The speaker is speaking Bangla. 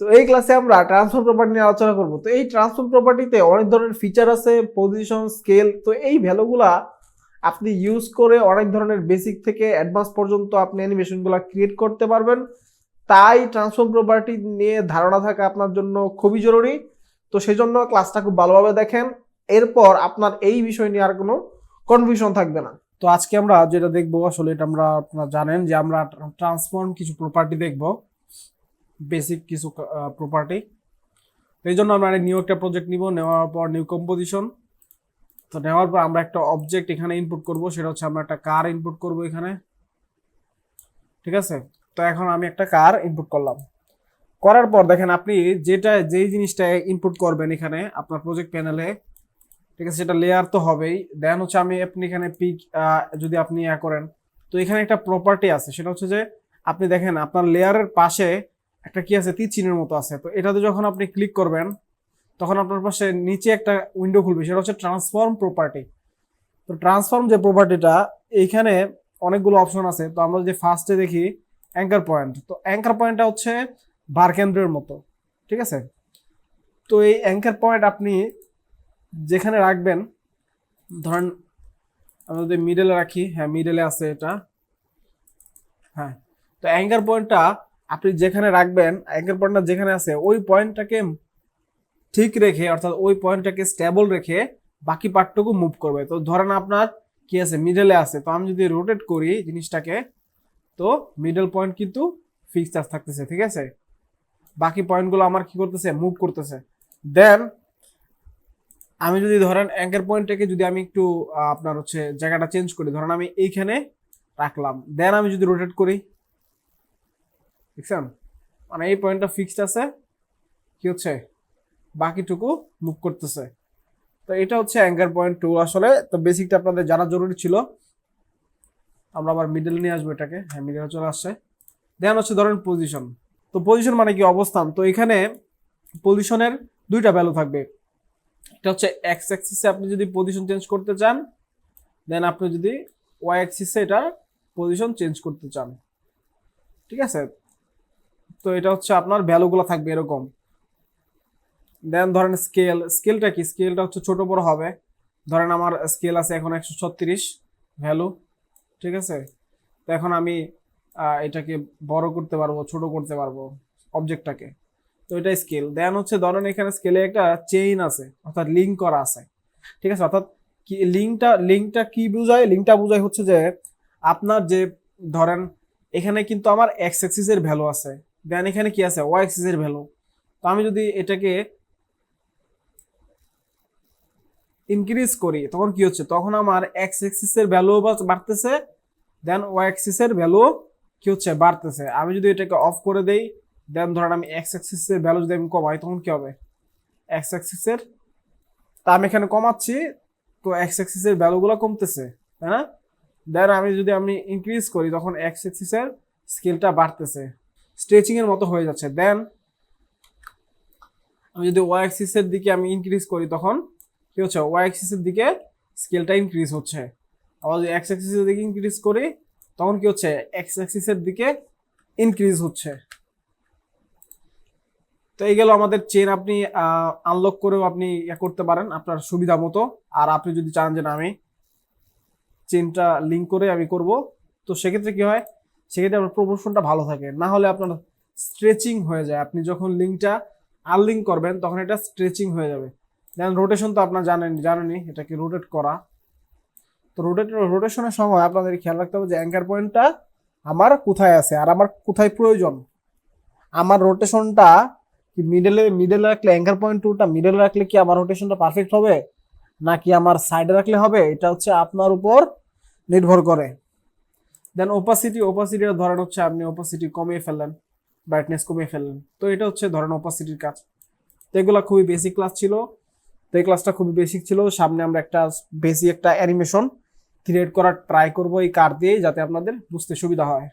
তো এই ক্লাসে আমরা ট্রান্সফর্ম প্রপার্টি নিয়ে আলোচনা করব। তো এই ট্রান্সফর্ম প্রপার্টিতে অনেক ধরনের ফিচার আছে পজিশন স্কেল তো এই ভ্যালুগুলা আপনি ইউজ করে অনেক ধরনের বেসিক থেকে অ্যাডভান্স পর্যন্ত আপনি অ্যানিমেশনগুলো ক্রিয়েট করতে পারবেন। তাই ট্রান্সফর্ম প্রপার্টি নিয়ে ধারণা থাকা আপনার জন্য খুবই জরুরি। তো সেই জন্য ক্লাসটা খুব ভালোভাবে দেখেন। এরপর আপনার এই বিষয় নিয়ে আর কোনো কনফিউশন থাকবে না। তো আজকে আমরা যেটা দেখব, আসলে এটা আমরা আপনারা জানেন যে আমরা ট্রান্সফর্ম কিছু প্রপার্টি দেখব। বেসিক কিছু প্রপার্টি এই জন্য আমরা নিউ একটা প্রজেক্ট নিব, নেওয়ার পর নিউ কম্পোজিশন তো নেওয়ার পর আমরা একটা অবজেক্ট এখানে ইনপুট করব, সেটা হচ্ছে আমরা একটা কার ইনপুট করব এখানে। ঠিক আছে? তো এখন আমি একটা কার ইনপুট করলাম। করার পর দেখেন আপনি যেটা, যেই জিনিসটা ইনপুট করবেন এখানে আপনার প্রজেক্ট প্যানেলে ঠিক আছে, সেটা লেয়ার তো হবেই। দেন হচ্ছে আমি আপনি এখানে পিক যদি আপনি ইয়া করেন, তো এখানে একটা প্রপার্টি আছে। সেটা হচ্ছে যে, আপনি দেখেন আপনার লেয়ারের পাশে একটা কি আছে তীর চিহ্নের মতো আছে। তো এটাতে যখন আপনি ক্লিক করবেন, তখন আপনার পাশে নিচে একটা উইন্ডো খুলবে, সেটা হচ্ছে ট্রান্সফর্ম প্রপার্টি তো ট্রান্সফর্ম যে প্রপার্টিটা এইখানে অনেকগুলো অপশন আছে। তো আমরা যে ফার্স্টে দেখি অ্যাঙ্কার পয়েন্ট তো অ্যাঙ্কার পয়েন্টটা হচ্ছে বার কেন্দ্রের মতো, ঠিক আছে? তো এই অ্যাঙ্কার পয়েন্ট আপনি যেখানে রাখবেন, ধরেন আমরা যদি মিডলে রাখি হ্যাঁ মিডলে আছে এটা। হ্যাঁ তো অ্যাঙ্কার পয়েন্টটা আপনি যেখানে রাখবেন অ্যাঙ্কার পয়েন্টটা যেখানে আছে, ওই পয়েন্টটাকে ঠিক রেখে, অর্থাৎ ওই পয়েন্টটাকে স্টেবল রেখে বাকি পার্টটুকু মুভ করবে। তো ধরেন আপনার কি আছে মিডলে আছে। তো আমি যদি রোটেট করি জিনিসটাকে, তো মিডল পয়েন্ট কিন্তু ফিক্সড চার্জ থাকতেছে, ঠিক আছে? বাকি পয়েন্টগুলো আমার কি করতেছে মুভ করতেছে। দেন আমি যদি ধরেন অ্যাঙ্কার পয়েন্টটাকে যদি আমি একটু আপনার হচ্ছে জায়গাটা চেঞ্জ করি, ধরেন আমি এইখানে রাখলাম। দেন আমি যদি রোটেট করি দেখছেন? মানে এই পয়েন্টটা ফিক্সড আছে, কি হচ্ছে? বাকিটুকু মুভ করতেছে। তো এটা হচ্ছে অ্যাঙ্গার পয়েন্ট টু আসলে। তো বেসিকটা আপনাদের জানা জরুরি ছিল। আমরা আবার মিডল নিয়ে আসব এটাকে। হ্যাঁ মিডলে চলে আসছে। দেন হচ্ছে ধরেন পজিশন তো পজিশন মানে কি অবস্থান? তো এখানে পজিশনের দুইটা ভ্যালু থাকবে। এটা হচ্ছে এক্স অ্যাক্সিসে আপনি যদি পজিশন চেঞ্জ করতে চান দেন আপনি যদি ওয়াই অ্যাক্সিসে এটা পজিশন চেঞ্জ করতে চান। ঠিক আছে? তো এটা হচ্ছে আপনার ভ্যালুগুলো থাকবে এরকম। দেন ধরেন স্কেল স্কেলটা কি? স্কেলটা হচ্ছে ছোট বড় হবে। ধরেন আমার স্কেল আছে এখন একশো ছত্রিশ ভ্যালু ঠিক আছে? তো এখন আমি এটাকে বড় করতে পারব, ছোট করতে পারব অবজেক্টটাকে তো এটা স্কেল দেন হচ্ছে ধরেন এখানে স্কেলে একটা চেইন আছে, অর্থাৎ লিঙ্ক করা আছে। ঠিক আছে? অর্থাৎ কি লিঙ্কটা লিঙ্কটা কি বোঝায়? লিঙ্কটা বোঝায় হচ্ছে যে আপনার যে, ধরেন এখানে কিন্তু আমার এক্স এক্সিসের ভ্যালু আছে। দেন এখানে কি আছে? ওয়াই এক্সিসের ভ্যালু তো আমি যদি এটাকে ইনক্রিজ করি, তখন কি হচ্ছে? তখন আমার এক্স এক্সিসের ভ্যালু বাড়তেছে দেন ওয়াই এক্সিসের ভ্যালু কি হচ্ছে? বাড়তেছে। আমি যদি এটাকে অফ করে দেই দেন ধরেন আমি এক্স এক্সিসের ভ্যালু যদি আমি কমাই, তখন কি হবে? এক্স এক্সিসের তা আমি এখানে কমাচ্ছি, তো এক্স এক্সিসের ভ্যালুগুলো কমতেছে, তাই না? দেন আমি যদি আমি ইনক্রিজ করি, তখন এক্স এক্সিসের স্কেলটা বাড়তেছে। স্ট্রেচিং এর মতো হয়ে যাচ্ছে। দেন আমি যদি ওয়াই এক্সিসের দিকে আমি ইনক্রিজ করি তখন কি হচ্ছে? ওয়াই এক্সিসের দিকে স্কেলটা ইনক্রিজ হচ্ছে। আবার যদি এক্স এক্সিসের দিকে ইনক্রিজ করি, তখন কি হচ্ছে? এক্স এক্সিসের দিকে ইনক্রিজ হচ্ছে। তো এই গেল আমাদের চেন আপনি আনলক করেও আপনি ইয়ে করতে পারেন আপনার সুবিধা মতো। আর আপনি যদি চান যে না, আমি চেনটা লিঙ্ক করে আমি করব, তো সেক্ষেত্রে কি হয়? সেক্ষেত্রে আপনার প্রমোশনটা ভালো থাকে। না হলে আপনার স্ট্রেচিং হয়ে যায়। আপনি যখন লিঙ্কটা আনলিঙ্ক করবেন, তখন এটা স্ট্রেচিং হয়ে যাবে। দেন রোটেশন তো আপনার জানেন, জানেনই এটাকে রোটেট করা? তো রোটেট রোটেশনের সময় আপনাদের খেয়াল রাখতে হবে যে অ্যাঙ্কার পয়েন্টটা আমার কোথায় আছে আর আমার কোথায় প্রয়োজন? আমার রোটেশনটা কি মিডলে মিডলে রাখলে অ্যাঙ্কার পয়েন্ট টুটা মিডলে রাখলে কি আমার রোটেশনটা পারফেক্ট হবে? নাকি আমার সাইডে রাখলে হবে? এটা হচ্ছে আপনার উপর নির্ভর করে। দেন ওপাসিটি ওপাসিটির ধরেন হচ্ছে আপনি ওপাসিটি কমিয়ে ফেললেন ব্রাইটনেস কমিয়ে ফেললেন। তো এটা হচ্ছে ধরেন ওপাসিটির কাজ। তো এগুলো খুবই বেসিক ক্লাস ছিল। তো এই ক্লাসটা খুবই বেসিক ছিল। সামনে আমরা একটা বেসিক একটা অ্যানিমেশন ক্রিয়েট করার ট্রাই করব এই কার দিয়ে, যাতে আপনাদের বুঝতে সুবিধা হয়।